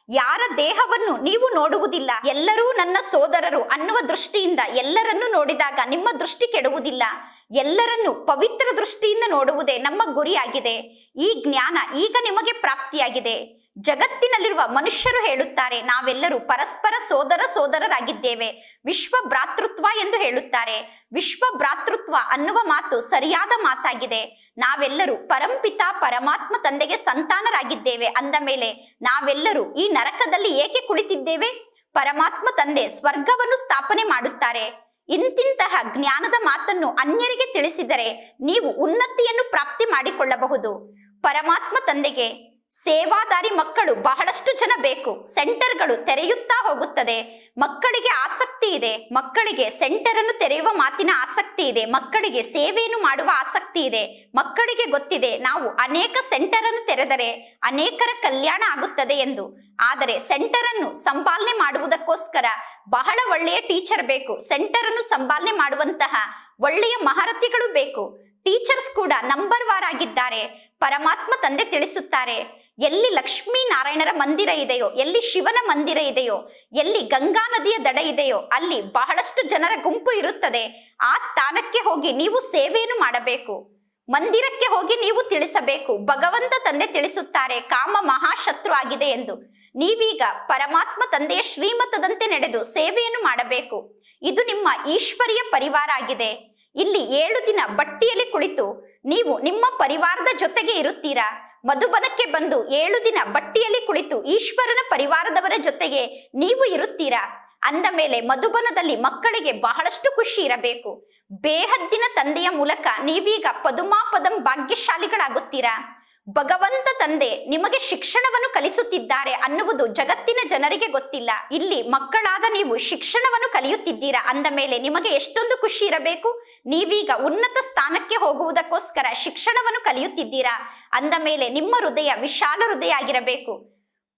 ಯಾರ ದೇಹವನ್ನು ನೀವು ನೋಡುವುದಿಲ್ಲ. ಎಲ್ಲರೂ ನನ್ನ ಸೋದರರು ಅನ್ನುವ ದೃಷ್ಟಿಯಿಂದ ಎಲ್ಲರನ್ನು ನೋಡಿದಾಗ ನಿಮ್ಮ ದೃಷ್ಟಿ ಕೆಡುವುದಿಲ್ಲ. ಎಲ್ಲರನ್ನು ಪವಿತ್ರ ದೃಷ್ಟಿಯಿಂದ ನೋಡುವುದೇ ನಮ್ಮ ಗುರಿಯಾಗಿದೆ. ಈ ಜ್ಞಾನ ಈಗ ನಿಮಗೆ ಪ್ರಾಪ್ತಿಯಾಗಿದೆ. ಜಗತ್ತಿನಲ್ಲಿರುವ ಮನುಷ್ಯರು ಹೇಳುತ್ತಾರೆ, ನಾವೆಲ್ಲರೂ ಪರಸ್ಪರ ಸೋದರ ಸೋದರರಾಗಿದ್ದೇವೆ. ವಿಶ್ವ ಭ್ರಾತೃತ್ವ ಎಂದು ಹೇಳುತ್ತಾರೆ. ವಿಶ್ವ ಭ್ರಾತೃತ್ವ ಅನ್ನುವ ಮಾತು ಸರಿಯಾದ ಮಾತಾಗಿದೆ. ನಾವೆಲ್ಲರೂ ಪರಂಪಿತ ಪರಮಾತ್ಮ ತಂದೆಗೆ ಸಂತಾನರಾಗಿದ್ದೇವೆ ಅಂದ ಮೇಲೆ, ನಾವೆಲ್ಲರೂ ಈ ನರಕದಲ್ಲಿ ಏಕೆ ಕುಳಿತಿದ್ದೇವೆ? ಪರಮಾತ್ಮ ತಂದೆ ಸ್ವರ್ಗವನ್ನು ಸ್ಥಾಪನೆ ಮಾಡುತ್ತಾರೆ. ಇಂತಿಂತಹ ಜ್ಞಾನದ ಮಾತನ್ನು ಅನ್ಯರಿಗೆ ತಿಳಿಸಿದರೆ ನೀವು ಉನ್ನತಿಯನ್ನು ಪ್ರಾಪ್ತಿ ಮಾಡಿಕೊಳ್ಳಬಹುದು. ಪರಮಾತ್ಮ ತಂದೆಗೆ ಸೇವಾದಾರಿ ಮಕ್ಕಳು ಬಹಳಷ್ಟು ಜನ ಬೇಕು. ಸೆಂಟರ್ಗಳು ತೆರೆಯುತ್ತಾ ಹೋಗುತ್ತದೆ. ಮಕ್ಕಳಿಗೆ ಆಸಕ್ತಿ ಇದೆ. ಮಕ್ಕಳಿಗೆ ಸೆಂಟರ್ ಅನ್ನು ತೆರೆಯುವ ಮಾತಿನ ಆಸಕ್ತಿ ಇದೆ. ಮಕ್ಕಳಿಗೆ ಸೇವೆಯನ್ನು ಮಾಡುವ ಆಸಕ್ತಿ ಇದೆ. ಮಕ್ಕಳಿಗೆ ಗೊತ್ತಿದೆ, ನಾವು ಅನೇಕ ಸೆಂಟರ್ ಅನ್ನು ತೆರೆದರೆ ಅನೇಕರ ಕಲ್ಯಾಣ ಆಗುತ್ತದೆ ಎಂದು. ಆದರೆ ಸೆಂಟರ್ ಅನ್ನು ಸಂಪಾಲನೆ ಮಾಡುವುದಕ್ಕೋಸ್ಕರ ಬಹಳ ಒಳ್ಳೆಯ ಟೀಚರ್ ಬೇಕು. ಸೆಂಟರ್ ಅನ್ನು ಸಂಪಾಲನೆ ಮಾಡುವಂತಹ ಒಳ್ಳೆಯ ಮಹಾರಥಿಗಳು ಬೇಕು. ಟೀಚರ್ಸ್ ಕೂಡ ನಂಬರ್ ವಾರ್ ಆಗಿದ್ದಾರೆ. ಪರಮಾತ್ಮ ತಂದೆ ತಿಳಿಸುತ್ತಾರೆ. ಎಲ್ಲಿ ಲಕ್ಷ್ಮೀ ನಾರಾಯಣರ ಮಂದಿರ ಇದೆಯೋ, ಎಲ್ಲಿ ಶಿವನ ಮಂದಿರ ಇದೆಯೋ, ಎಲ್ಲಿ ಗಂಗಾ ನದಿಯ ದಡ ಇದೆಯೋ, ಅಲ್ಲಿ ಬಹಳಷ್ಟು ಜನರ ಗುಂಪು ಇರುತ್ತದೆ. ಆ ಸ್ಥಾನಕ್ಕೆ ಹೋಗಿ ನೀವು ಸೇವೆಯನ್ನು ಮಾಡಬೇಕು. ಮಂದಿರಕ್ಕೆ ಹೋಗಿ ನೀವು ತಿಳಿಸಬೇಕು. ಭಗವಂತ ತಂದೆ ತಿಳಿಸುತ್ತಾರೆ, ಕಾಮ ಮಹಾಶತ್ರು ಆಗಿದೆ ಎಂದು. ನೀವೀಗ ಪರಮಾತ್ಮ ತಂದೆಯ ಶ್ರೀಮತದಂತೆ ನಡೆದು ಸೇವೆಯನ್ನು ಮಾಡಬೇಕು. ಇದು ನಿಮ್ಮ ಈಶ್ವರಿಯ ಪರಿವಾರ ಆಗಿದೆ. ಇಲ್ಲಿ ಏಳು ದಿನ ಬಟ್ಟಿಯಲ್ಲಿ ಕುಳಿತು ನೀವು ನಿಮ್ಮ ಪರಿವಾರದ ಜೊತೆಗೆ ಇರುತ್ತೀರಾ? ಮಧುಬನಕ್ಕೆ ಬಂದು ಏಳು ದಿನ ಬಟ್ಟಿಯಲ್ಲಿ ಕುಳಿತು ಈಶ್ವರನ ಪರಿವಾರದವರ ಜೊತೆಗೆ ನೀವು ಇರುತ್ತೀರಾ? ಅಂದ ಮೇಲೆ ಮಧುಬನದಲ್ಲಿ ಮಕ್ಕಳಿಗೆ ಬಹಳಷ್ಟು ಖುಷಿ ಇರಬೇಕು. ಬೇಹದ್ದಿನ ತಂದೆಯ ಮೂಲಕ ನೀವೀಗ ಪದುಮಾಪದಂ ಭಾಗ್ಯಶಾಲಿಗಳಾಗುತ್ತೀರಾ? ಭಗವಂತ ತಂದೆ ನಿಮಗೆ ಶಿಕ್ಷಣವನ್ನು ಕಲಿಸುತ್ತಿದ್ದಾರೆ ಅನ್ನುವುದು ಜಗತ್ತಿನ ಜನರಿಗೆ ಗೊತ್ತಿಲ್ಲ. ಇಲ್ಲಿ ಮಕ್ಕಳಾದ ನೀವು ಶಿಕ್ಷಣವನ್ನು ಕಲಿಯುತ್ತಿದ್ದೀರಾ? ಅಂದ ಮೇಲೆ ನಿಮಗೆ ಎಷ್ಟೊಂದು ಖುಷಿ ಇರಬೇಕು? ನೀವೀಗ ಉನ್ನತ ಸ್ಥಾನಕ್ಕೆ ಹೋಗುವುದಕ್ಕೋಸ್ಕರ ಶಿಕ್ಷಣವನ್ನು ಕಲಿಯುತ್ತಿದ್ದೀರಾ? ಅಂದ ಮೇಲೆ ನಿಮ್ಮ ಹೃದಯ ವಿಶಾಲ ಹೃದಯ ಆಗಿರಬೇಕು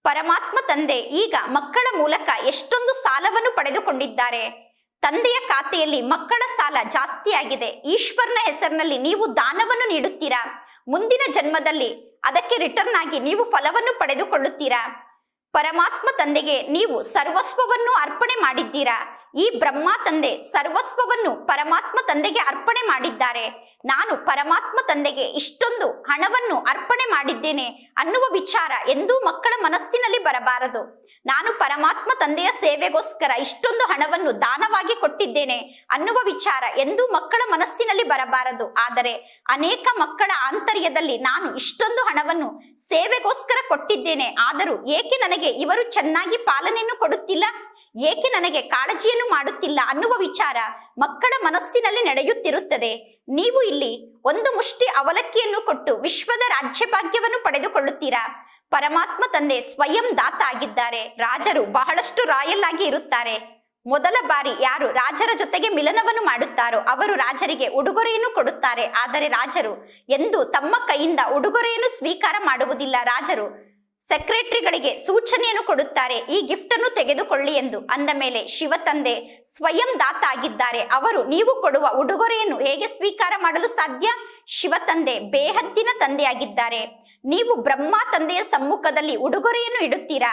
ಪರಮಾತ್ಮ ತಂದೆ ಈಗ ಮಕ್ಕಳ ಮೂಲಕ ಎಷ್ಟೊಂದು ಸಾಲವನ್ನು ಪಡೆದುಕೊಂಡಿದ್ದಾರೆ. ತಂದೆಯ ಖಾತೆಯಲ್ಲಿ ಮಕ್ಕಳ ಸಾಲ ಜಾಸ್ತಿಯಾಗಿದೆ. ಈಶ್ವರನ ಹೆಸರಿನಲ್ಲಿ ನೀವು ದಾನವನ್ನು ನೀಡುತ್ತೀರಾ? ಮುಂದಿನ ಜನ್ಮದಲ್ಲಿ ಅದಕ್ಕೆ ರಿಟರ್ನ್ ಆಗಿ ನೀವು ಫಲವನ್ನು ಪಡೆದುಕೊಳ್ಳುತ್ತೀರಾ? ಪರಮಾತ್ಮ ತಂದೆಗೆ ನೀವು ಸರ್ವಸ್ವವನ್ನು ಅರ್ಪಣೆ ಮಾಡಿದ್ದೀರಾ? ಈ ಬ್ರಹ್ಮ ತಂದೆ ಸರ್ವಸ್ವವನ್ನು ಪರಮಾತ್ಮ ತಂದೆಗೆ ಅರ್ಪಣೆ ಮಾಡಿದ್ದಾರೆ. ನಾನು ಪರಮಾತ್ಮ ತಂದೆಗೆ ಇಷ್ಟೊಂದು ಹಣವನ್ನು ಅರ್ಪಣೆ ಮಾಡಿದ್ದೇನೆ ಅನ್ನುವ ವಿಚಾರ ಎಂದೂ ಮಕ್ಕಳ ಮನಸ್ಸಿನಲ್ಲಿ ಬರಬಾರದು. ನಾನು ಪರಮಾತ್ಮ ತಂದೆಯ ಸೇವೆಗೋಸ್ಕರ ಇಷ್ಟೊಂದು ಹಣವನ್ನು ದಾನವಾಗಿ ಕೊಟ್ಟಿದ್ದೇನೆ ಅನ್ನುವ ವಿಚಾರ ಎಂದೂ ಮಕ್ಕಳ ಮನಸ್ಸಿನಲ್ಲಿ ಬರಬಾರದು. ಆದರೆ ಅನೇಕ ಮಕ್ಕಳ ಆಂತರ್ಯದಲ್ಲಿ ನಾನು ಇಷ್ಟೊಂದು ಹಣವನ್ನು ಸೇವೆಗೋಸ್ಕರ ಕೊಟ್ಟಿದ್ದೇನೆ. ಆದರೂ ಏಕೆ ನನಗೆ ಇವರು ಚೆನ್ನಾಗಿ ಪಾಲನೆಯನ್ನು ಕೊಡುತ್ತಿಲ್ಲ? ಏಕೆ ನನಗೆ ಕಾಳಜಿಯನ್ನು ಮಾಡುತ್ತಿಲ್ಲ ಅನ್ನುವ ವಿಚಾರ ಮಕ್ಕಳ ಮನಸ್ಸಿನಲ್ಲಿ ನಡೆಯುತ್ತಿರುತ್ತದೆ. ನೀವು ಇಲ್ಲಿ ಒಂದು ಮುಷ್ಟಿ ಅವಲಕ್ಕಿಯನ್ನು ಕೊಟ್ಟು ವಿಶ್ವದ ರಾಜ್ಯ ಭಾಗ್ಯವನ್ನು ಪಡೆದುಕೊಳ್ಳುತ್ತೀರಾ? ಪರಮಾತ್ಮ ತಂದೆ ಸ್ವಯಂ ದಾತ ಆಗಿದ್ದಾರೆ. ರಾಜರು ಬಹಳಷ್ಟು ರಾಯಲ್ ಆಗಿ ಇರುತ್ತಾರೆ. ಮೊದಲ ಬಾರಿ ಯಾರು ರಾಜರ ಜೊತೆಗೆ ಮಿಲನವನ್ನು ಮಾಡುತ್ತಾರೋ ಅವರು ರಾಜರಿಗೆ ಉಡುಗೊರೆಯನ್ನು ಕೊಡುತ್ತಾರೆ. ಆದರೆ ರಾಜರು ಎಂದು ತಮ್ಮ ಕೈಯಿಂದ ಉಡುಗೊರೆಯನ್ನು ಸ್ವೀಕಾರ ಮಾಡುವುದಿಲ್ಲ. ರಾಜರು ಸೆಕ್ರೆಟರಿಗಳಿಗೆ ಸೂಚನೆಯನ್ನು ಕೊಡುತ್ತಾರೆ, ಈ ಗಿಫ್ಟ್ ಅನ್ನು ತೆಗೆದುಕೊಳ್ಳಿ ಎಂದು. ಅಂದ ಮೇಲೆ ಶಿವ ತಂದೆ ಸ್ವಯಂ ದಾತ ಆಗಿದ್ದಾರೆ. ಅವರು, ನೀವು ಕೊಡುವ ಉಡುಗೊರೆಯನ್ನು ಹೇಗೆ ಸ್ವೀಕಾರ ಮಾಡಲು ಸಾಧ್ಯ? ಶಿವ ತಂದೆ, ಬೇಹದ್ದಿನ ತಂದೆಯಾಗಿದ್ದಾರೆ. ನೀವು ಬ್ರಹ್ಮ ತಂದೆಯ ಸಮ್ಮುಖದಲ್ಲಿ ಉಡುಗೊರೆಯನ್ನು ಇಡುತ್ತೀರಾ?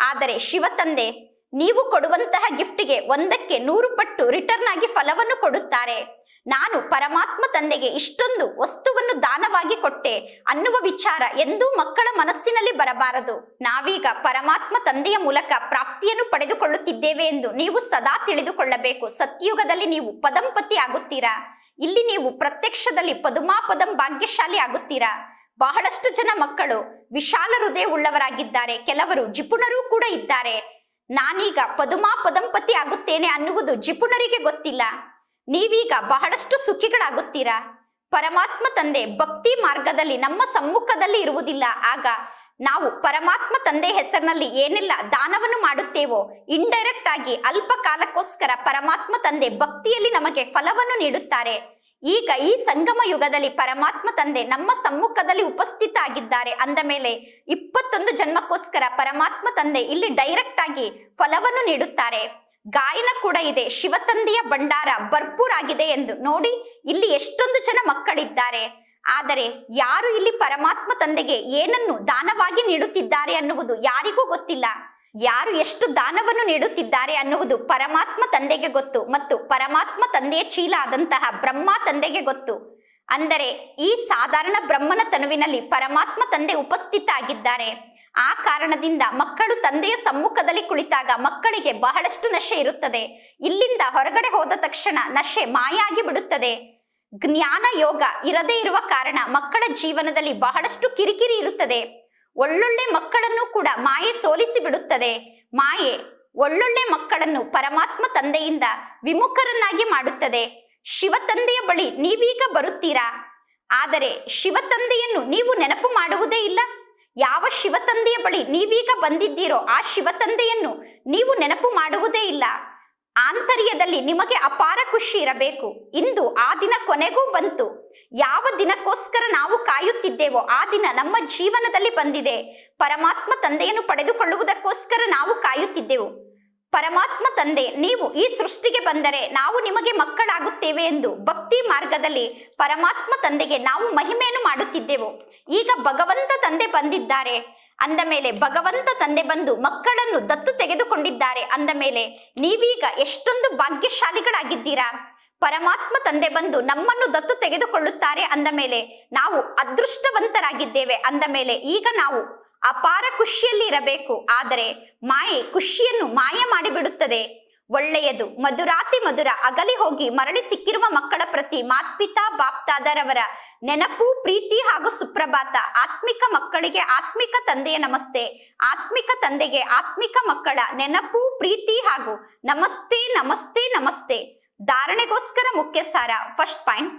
ಆದರೆ ಶಿವ ತಂದೆ, ನೀವು ಕೊಡುವಂತಹ ಗಿಫ್ಟ್ಗೆ ಒಂದಕ್ಕೆ ನೂರು ಪಟ್ಟು ರಿಟರ್ನ್ ಆಗಿ ಫಲವನ್ನು ಕೊಡುತ್ತಾರೆ. ನಾನು ಪರಮಾತ್ಮ ತಂದೆಗೆ ಇಷ್ಟೊಂದು ವಸ್ತುವನ್ನು ದಾನವಾಗಿ ಕೊಟ್ಟೆ ಅನ್ನುವ ವಿಚಾರ ಎಂದೂ ಮಕ್ಕಳ ಮನಸ್ಸಿನಲ್ಲಿ ಬರಬಾರದು. ನಾವೀಗ ಪರಮಾತ್ಮ ತಂದೆಯ ಮೂಲಕ ಪ್ರಾಪ್ತಿಯನ್ನು ಪಡೆದುಕೊಳ್ಳುತ್ತಿದ್ದೇವೆ ಎಂದು ನೀವು ಸದಾ ತಿಳಿದುಕೊಳ್ಳಬೇಕು. ಸತ್ಯುಗದಲ್ಲಿ ನೀವು ಪದಂಪತಿ ಆಗುತ್ತೀರಾ? ಇಲ್ಲಿ ನೀವು ಪ್ರತ್ಯಕ್ಷದಲ್ಲಿ ಪದುಮಾಪದಂ ಭಾಗ್ಯಶಾಲಿ ಆಗುತ್ತೀರಾ? ಬಹಳಷ್ಟು ಜನ ಮಕ್ಕಳು ವಿಶಾಲ ಹೃದಯ ಉಳ್ಳವರಾಗಿದ್ದಾರೆ. ಕೆಲವರು ಜಿಪುಣರೂ ಕೂಡ ಇದ್ದಾರೆ. ನಾನೀಗ ಪದುಮಾ ಪದಂಪತಿ ಆಗುತ್ತೇನೆ ಅನ್ನುವುದು ಜಿಪುಣರಿಗೆ ಗೊತ್ತಿಲ್ಲ. ನೀವೀಗ ಬಹಳಷ್ಟು ಸುಖಿಗಳಾಗುತ್ತೀರಾ? ಪರಮಾತ್ಮ ತಂದೆ ಭಕ್ತಿ ಮಾರ್ಗದಲ್ಲಿ ನಮ್ಮ ಸಮ್ಮುಖದಲ್ಲಿ ಇರುವುದಿಲ್ಲ. ಆಗ ನಾವು ಪರಮಾತ್ಮ ತಂದೆ ಹೆಸರಿನಲ್ಲಿ ಏನೆಲ್ಲ ದಾನವನ್ನು ಮಾಡುತ್ತೇವೋ ಇಂಡೈರೆಕ್ಟ್ ಆಗಿ ಅಲ್ಪ ಕಾಲಕ್ಕೋಸ್ಕರ ಪರಮಾತ್ಮ ತಂದೆ ಭಕ್ತಿಯಲ್ಲಿ ನಮಗೆ ಫಲವನ್ನು ನೀಡುತ್ತಾರೆ. ಈಗ ಈ ಸಂಗಮ ಯುಗದಲ್ಲಿ ಪರಮಾತ್ಮ ತಂದೆ ನಮ್ಮ ಸಮ್ಮುಖದಲ್ಲಿ ಉಪಸ್ಥಿತ ಆಗಿದ್ದಾರೆ ಅಂದ ಮೇಲೆ ಇಪ್ಪತ್ತೊಂದು ಜನ್ಮಕ್ಕೋಸ್ಕರ ಪರಮಾತ್ಮ ತಂದೆ ಇಲ್ಲಿ ಡೈರೆಕ್ಟ್ ಆಗಿ ಫಲವನ್ನು ನೀಡುತ್ತಾರೆ. ಗಾಯನ ಕೂಡ ಇದೆ. ಶಿವತಂದೆಯ ಭಂಡಾರ ಭರ್ಪೂರ್ ಆಗಿದೆ ಎಂದು ನೋಡಿ ಇಲ್ಲಿ ಎಷ್ಟೊಂದು ಜನ ಮಕ್ಕಳಿದ್ದಾರೆ. ಆದರೆ ಯಾರು ಇಲ್ಲಿ ಪರಮಾತ್ಮ ತಂದೆಗೆ ಏನನ್ನು ದಾನವಾಗಿ ನೀಡುತ್ತಿದ್ದಾರೆ ಅನ್ನುವುದು ಯಾರಿಗೂ ಗೊತ್ತಿಲ್ಲ. ಯಾರು ಎಷ್ಟು ದಾನವನ್ನು ನೀಡುತ್ತಿದ್ದಾರೆ ಅನ್ನುವುದು ಪರಮಾತ್ಮ ತಂದೆಗೆ ಗೊತ್ತು ಮತ್ತು ಪರಮಾತ್ಮ ತಂದೆಯ ಚೀಲ ಆದಂತಹ ಬ್ರಹ್ಮ ತಂದೆಗೆ ಗೊತ್ತು. ಅಂದರೆ ಈ ಸಾಧಾರಣ ಬ್ರಹ್ಮನ ತನುವಿನಲ್ಲಿ ಪರಮಾತ್ಮ ತಂದೆ ಉಪಸ್ಥಿತ ಆಗಿದ್ದಾರೆ ಆ ಕಾರಣದಿಂದ ಮಕ್ಕಳು ತಂದೆಯ ಸಮ್ಮುಖದಲ್ಲಿ ಕುಳಿತಾಗ ಮಕ್ಕಳಿಗೆ ಬಹಳಷ್ಟು ನಶೆ ಇರುತ್ತದೆ. ಇಲ್ಲಿಂದ ಹೊರಗಡೆ ಹೋದ ತಕ್ಷಣ ನಶೆ ಮಾಯಾಗಿ ಬಿಡುತ್ತದೆ. ಜ್ಞಾನ ಯೋಗ ಇರದೇ ಇರುವ ಕಾರಣ ಮಕ್ಕಳ ಜೀವನದಲ್ಲಿ ಬಹಳಷ್ಟು ಕಿರಿಕಿರಿ ಇರುತ್ತದೆ. ಒಳ್ಳೊಳ್ಳೆ ಮಕ್ಕಳನ್ನು ಕೂಡ ಮಾಯೆ ಸೋಲಿಸಿ ಬಿಡುತ್ತದೆ ಮಾಯೆ ಒಳ್ಳೊಳ್ಳೆ ಮಕ್ಕಳನ್ನು ಪರಮಾತ್ಮ ತಂದೆಯಿಂದ ವಿಮುಖರನ್ನಾಗಿ ಮಾಡುತ್ತದೆ. ಶಿವ ತಂದೆಯ ಬಳಿ ನೀವೀಗ ಬರುತ್ತೀರಾ? ಆದರೆ ಶಿವ ತಂದೆಯನ್ನು ನೀವು ನೆನಪು ಮಾಡುವುದೇ ಇಲ್ಲ. ಯಾವ ಶಿವ ತಂದೆಯ ಬಳಿ ನೀವೀಗ ಬಂದಿದ್ದೀರೋ ಆ ಶಿವ ತಂದೆಯನ್ನು ನೀವು ನೆನಪು ಮಾಡುವುದೇ ಇಲ್ಲ. ಆಂತರ್ಯದಲ್ಲಿ ನಿಮಗೆ ಅಪಾರ ಖುಷಿ ಇರಬೇಕು. ಇಂದು ಆ ದಿನ ಕೊನೆಗೂ ಬಂತು. ಯಾವ ದಿನಕ್ಕೋಸ್ಕರ ನಾವು ಕಾಯುತ್ತಿದ್ದೇವೋ ಆ ದಿನ ನಮ್ಮ ಜೀವನದಲ್ಲಿ ಬಂದಿದೆ. ಪರಮಾತ್ಮ ತಂದೆಯನ್ನು ಪಡೆದುಕೊಳ್ಳುವುದಕ್ಕೋಸ್ಕರ ನಾವು ಕಾಯುತ್ತಿದ್ದೆವು. ಪರಮಾತ್ಮ ತಂದೆ, ನೀವು ಈ ಸೃಷ್ಟಿಗೆ ಬಂದರೆ ನಾವು ನಿಮಗೆ ಮಕ್ಕಳಾಗುತ್ತೇವೆ ಎಂದು ಭಕ್ತಿ ಮಾರ್ಗದಲ್ಲಿ ಪರಮಾತ್ಮ ತಂದೆಗೆ ನಾವು ಮಹಿಮೆಯನ್ನು ಮಾಡುತ್ತಿದ್ದೆವು. ಈಗ ಭಗವಂತ ತಂದೆ ಬಂದಿದ್ದಾರೆ. ಅಂದ ಮೇಲೆ ಭಗವಂತ ತಂದೆ ಬಂದು ಮಕ್ಕಳನ್ನು ದತ್ತು ತೆಗೆದುಕೊಂಡಿದ್ದಾರೆ. ಅಂದ ಮೇಲೆ ನೀವೀಗ ಎಷ್ಟೊಂದು ಭಾಗ್ಯಶಾಲಿಗಳಾಗಿದ್ದೀರಾ? ಪರಮಾತ್ಮ ತಂದೆ ಬಂದು ನಮ್ಮನ್ನು ದತ್ತು ತೆಗೆದುಕೊಳ್ಳುತ್ತಾರೆ. ಅಂದ ಮೇಲೆ ನಾವು ಅದೃಷ್ಟವಂತರಾಗಿದ್ದೇವೆ. ಅಂದ ಮೇಲೆ ಈಗ ನಾವು ಅಪಾರ ಖುಷಿಯಲ್ಲಿ ಇರಬೇಕು ಆದರೆ ಮಾಯೆ ಖುಷಿಯನ್ನು ಮಾಯ ಮಾಡಿಬಿಡುತ್ತದೆ. ಒಳ್ಳೆಯದು, ಮಧುರಾತಿ ಮಧುರ ಅಗಲಿ ಹೋಗಿ ಮರಳಿ ಸಿಕ್ಕಿರುವ ಮಕ್ಕಳ ಪ್ರತಿ ಮಾತ್ಪಿತಾ ಬಾಪ್ತಾದರವರ ನೆನಪು, ಪ್ರೀತಿ ಹಾಗೂ ಸುಪ್ರಭಾತ. ಆತ್ಮಿಕ ಮಕ್ಕಳಿಗೆ ಆತ್ಮಿಕ ತಂದೆಯ ನಮಸ್ತೆ. ಆತ್ಮಿಕ ತಂದೆಗೆ ಆತ್ಮಿಕ ಮಕ್ಕಳ ನೆನಪು, ಪ್ರೀತಿ ಹಾಗೂ ನಮಸ್ತೆ ನಮಸ್ತೆ ನಮಸ್ತೆ. ಧಾರಣೆಗೋಸ್ಕರ ಮುಖ್ಯ ಸಾರ ಫಸ್ಟ್ ಪಾಯಿಂಟ್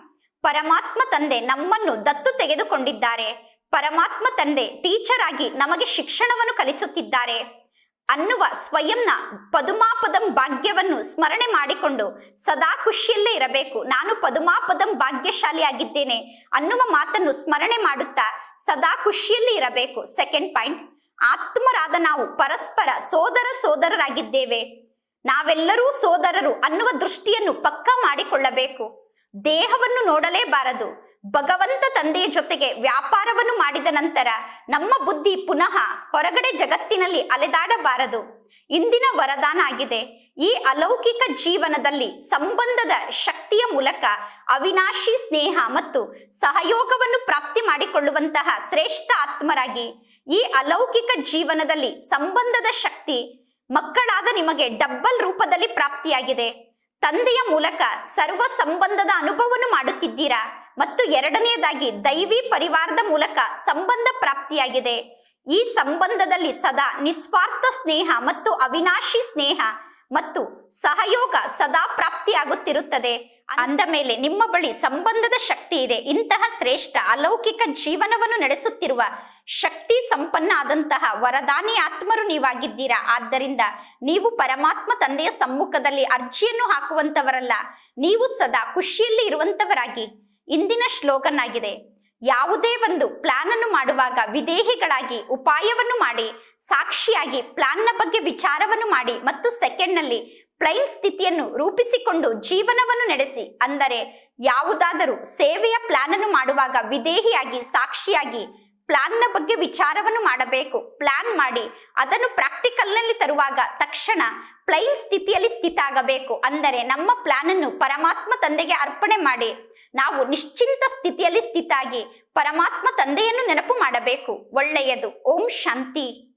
ಪರಮಾತ್ಮ ತಂದೆ ನಮ್ಮನ್ನು ದತ್ತು ತೆಗೆದುಕೊಂಡಿದ್ದಾರೆ. ಪರಮಾತ್ಮ ತಂದೆ ಟೀಚರ್ ಆಗಿ ನಮಗೆ ಶಿಕ್ಷಣವನ್ನು ಕಲಿಸುತ್ತಿದ್ದಾರೆ. ಅನ್ನುವ ಸ್ವಯಂನ ಪದುಮಾಪದಂ ಭಾಗ್ಯವನ್ನು ಸ್ಮರಣೆ ಮಾಡಿಕೊಂಡು ಸದಾ ಖುಷಿಯಲ್ಲೇ ಇರಬೇಕು. ನಾನು ಪದುಮಾಪದಂ ಭಾಗ್ಯಶಾಲಿಯಾಗಿದ್ದೇನೆ ಅನ್ನುವ ಮಾತನ್ನು ಸ್ಮರಣೆ ಮಾಡುತ್ತಾ ಸದಾ ಖುಷಿಯಲ್ಲಿ ಇರಬೇಕು. ಸೆಕೆಂಡ್ ಪಾಯಿಂಟ್ ಆತ್ಮರಾದ ನಾವು ಪರಸ್ಪರ ಸೋದರ ಸೋದರರಾಗಿದ್ದೇವೆ. ನಾವೆಲ್ಲರೂ ಸೋದರರು ಅನ್ನುವ ದೃಷ್ಟಿಯನ್ನು ಪಕ್ಕಾ ಮಾಡಿಕೊಳ್ಳಬೇಕು. ದೇಹವನ್ನು ನೋಡಲೇಬಾರದು. ಭಗವಂತ ತಂದೆಯ ಜೊತೆಗೆ ವ್ಯಾಪಾರವನ್ನು ಮಾಡಿದ ನಂತರ ನಮ್ಮ ಬುದ್ಧಿ ಪುನಃ ಹೊರಗಡೆ ಜಗತ್ತಿನಲ್ಲಿ ಅಲೆದಾಡಬಾರದು. ಇಂದಿನ ವರದಾನ ಆಗಿದೆ. ಈ ಅಲೌಕಿಕ ಜೀವನದಲ್ಲಿ ಸಂಬಂಧದ ಶಕ್ತಿಯ ಮೂಲಕ ಅವಿನಾಶಿ ಸ್ನೇಹ ಮತ್ತು ಸಹಯೋಗವನ್ನು ಪ್ರಾಪ್ತಿ ಮಾಡಿಕೊಳ್ಳುವಂತಹ ಶ್ರೇಷ್ಠ ಆತ್ಮರಾಗಿ ಈ ಅಲೌಕಿಕ ಜೀವನದಲ್ಲಿ ಸಂಬಂಧದ ಶಕ್ತಿ ಮಕ್ಕಳಾದ ನಿಮಗೆ ಡಬ್ಬಲ್ ರೂಪದಲ್ಲಿ ಪ್ರಾಪ್ತಿಯಾಗಿದೆ. ತಂದೆಯ ಮೂಲಕ ಸರ್ವ ಸಂಬಂಧದ ಅನುಭವವನ್ನು ಮಾಡುತ್ತಿದ್ದೀರಾ? ಮತ್ತು ಎರಡನೆಯದಾಗಿ ದೈವಿ ಪರಿವಾರದ ಮೂಲಕ ಸಂಬಂಧ ಪ್ರಾಪ್ತಿಯಾಗಿದೆ. ಈ ಸಂಬಂಧದಲ್ಲಿ ಸದಾ ನಿಸ್ವಾರ್ಥ ಸ್ನೇಹ ಮತ್ತು ಅವಿನಾಶಿ ಸ್ನೇಹ ಮತ್ತು ಸಹಯೋಗ ಸದಾ ಪ್ರಾಪ್ತಿಯಾಗುತ್ತಿರುತ್ತದೆ. ಅಂದ ಮೇಲೆ ನಿಮ್ಮ ಬಳಿ ಸಂಬಂಧದ ಶಕ್ತಿ ಇದೆ. ಇಂತಹ ಶ್ರೇಷ್ಠ ಅಲೌಕಿಕ ಜೀವನವನ್ನು ನಡೆಸುತ್ತಿರುವ ಶಕ್ತಿ ಸಂಪನ್ನ ಆದಂತಹ ವರದಾನಿ ಆತ್ಮರು ನೀವಾಗಿದ್ದೀರಾ? ಆದ್ದರಿಂದ ನೀವು ಪರಮಾತ್ಮ ತಂದೆಯ ಸಮ್ಮುಖದಲ್ಲಿ ಅರ್ಜಿಯನ್ನು ಹಾಕುವಂತವರಲ್ಲ. ನೀವು ಸದಾ ಖುಷಿಯಲ್ಲಿ ಇರುವಂತವರಾಗಿ ಇಂದಿನ ಶ್ಲೋಗನ್ ಆಗಿದೆ ಯಾವುದೇ ಒಂದು ಪ್ಲಾನ್ ಅನ್ನು ಮಾಡುವಾಗ ವಿದೇಹಿಗಳಾಗಿ ಉಪಾಯವನ್ನು ಮಾಡಿ, ಸಾಕ್ಷಿಯಾಗಿ ಪ್ಲಾನ್ನ ಬಗ್ಗೆ ವಿಚಾರವನ್ನು ಮಾಡಿ ಮತ್ತು ಸೆಕೆಂಡ್ನಲ್ಲಿ ಪ್ಲೈನ್ ಸ್ಥಿತಿಯನ್ನು ರೂಪಿಸಿಕೊಂಡು ಜೀವನವನ್ನು ನಡೆಸಿ, ಅಂದರೆ ಯಾವುದಾದರೂ ಸೇವೆಯ ಪ್ಲಾನ್ ಅನ್ನು ಮಾಡುವಾಗ ವಿದೇಹಿಯಾಗಿ, ಸಾಕ್ಷಿಯಾಗಿ ಪ್ಲಾನ್ನ ಬಗ್ಗೆ ವಿಚಾರವನ್ನು ಮಾಡಬೇಕು. ಪ್ಲಾನ್ ಮಾಡಿ, ಅದನ್ನು ಪ್ರಾಕ್ಟಿಕಲ್ನಲ್ಲಿ ತರುವಾಗ ತಕ್ಷಣ ಪ್ಲೈನ್ ಸ್ಥಿತಿಯಲ್ಲಿ ಸ್ಥಿತ ಆಗಬೇಕು ಅಂದರೆ ನಮ್ಮ ಪ್ಲಾನ್ ಅನ್ನು ಪರಮಾತ್ಮ ತಂದೆಗೆ ಅರ್ಪಣೆ ಮಾಡಿ ನಾವು ನಿಶ್ಚಿಂತ ಸ್ಥಿತಿಯಲ್ಲಿ ಸ್ಥಿತಾಗಿ ಪರಮಾತ್ಮ ತಂದೆಯನ್ನು ನೆನಪು ಮಾಡಬೇಕು. ಒಳ್ಳೆಯದು. ಓಂ ಶಾಂತಿ.